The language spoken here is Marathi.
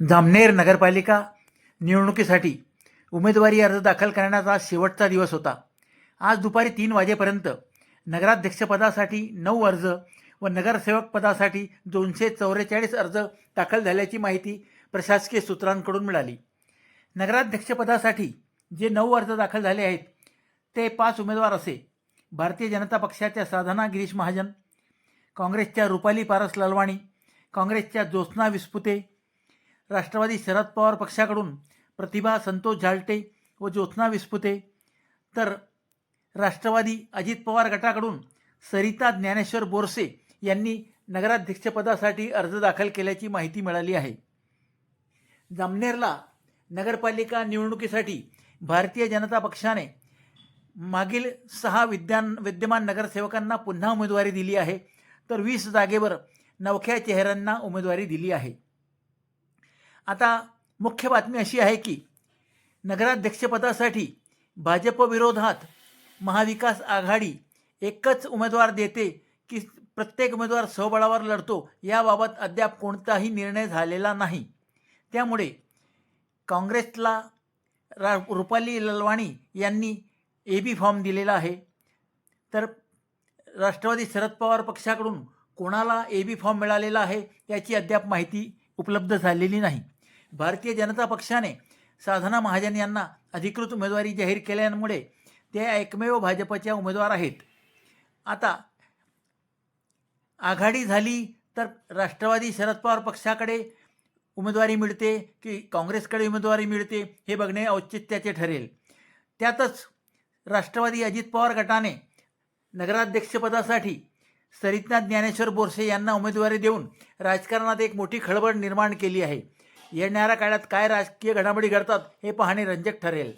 जामनेर नगरपालिका निवडणुकीसाठी उमेदवारी अर्ज दाखल करण्याचा शेवटचा दिवस होता. आज दुपारी तीन वाजेपर्यंत नगराध्यक्षपदासाठी नऊ अर्ज व नगरसेवक पदासाठी दोनशे चौवेचाळीस अर्ज दाखल झाल्याची माहिती प्रशासकीय सूत्रांकडून मिळाली. नगराध्यक्षपदासाठी जे नऊ अर्ज दाखल झाले आहेत ते पाच उमेदवार असे. भारतीय जनता पक्षाच्या साधना गिरीश महाजन काँग्रेसच्या रुपाली पारस लालवाणी काँग्रेसच्या ज्योत्स्ना विस्पुते राष्ट्रवादी शरद पवार पक्षाकडून प्रतिभा संतोष झालटे व ज्योत्स्ना विस्पुते तर राष्ट्रवादी अजित पवार गटाकडून सरिता ज्ञानेश्वर बोरसे यांनी नगराध्यक्षपदासाठी अर्ज दाखल केल्याची माहिती मिळाली आहे. जामनेरला नगरपालिका निवडणुकीसाठी भारतीय जनता पक्षाने मागील सहा विद्यान विद्यमान नगरसेवकांना पुन्हा उमेदवारी दिली आहे तर वीस जागेवर नवख्या चेहऱ्यांना उमेदवारी दिली आहे. आता मुख्य बातमी अशी आहे की नगराध्यक्षपदासाठी भाजपविरोधात महाविकास आघाडी एकच उमेदवार देते की प्रत्येक उमेदवार स्वबळावर लढतो याबाबत अद्याप कोणताही निर्णय झालेला नाही. त्यामुळे काँग्रेसला रा रुपाली ललवाणी यांनी ए बी फॉर्म दिलेला आहे. तर राष्ट्रवादी शरद पवार पक्षाकडून कोणाला ए बी फॉर्म मिळालेला आहे याची अद्याप माहिती उपलब्ध झालेली नाही. भारतीय जनता पक्षाने साधना महाजन यांना अधिकृत उमेदवारी जाहीर केल्यामुळे ते एकमेव भाजपच्या उमेदवार आहेत. आता आघाडी झाली तर राष्ट्रवादी शरद पवार पक्षाकडे उमेदवारी मिळते की काँग्रेसकडे उमेदवारी मिळते हे बघणे औचित्याचे ठरेल. त्यातच राष्ट्रवादी अजित पवार गटाने नगराध्यक्षपदासाठी सरितना ज्ञानेश्वर बोरसे यांना उमेदवारी देऊन राजकारणात एक मोठी खळबळ निर्माण केली आहे. येणाऱ्या काळात काय राजकीय घडामोडी घडतात हे पाहणे रंजक ठरेल.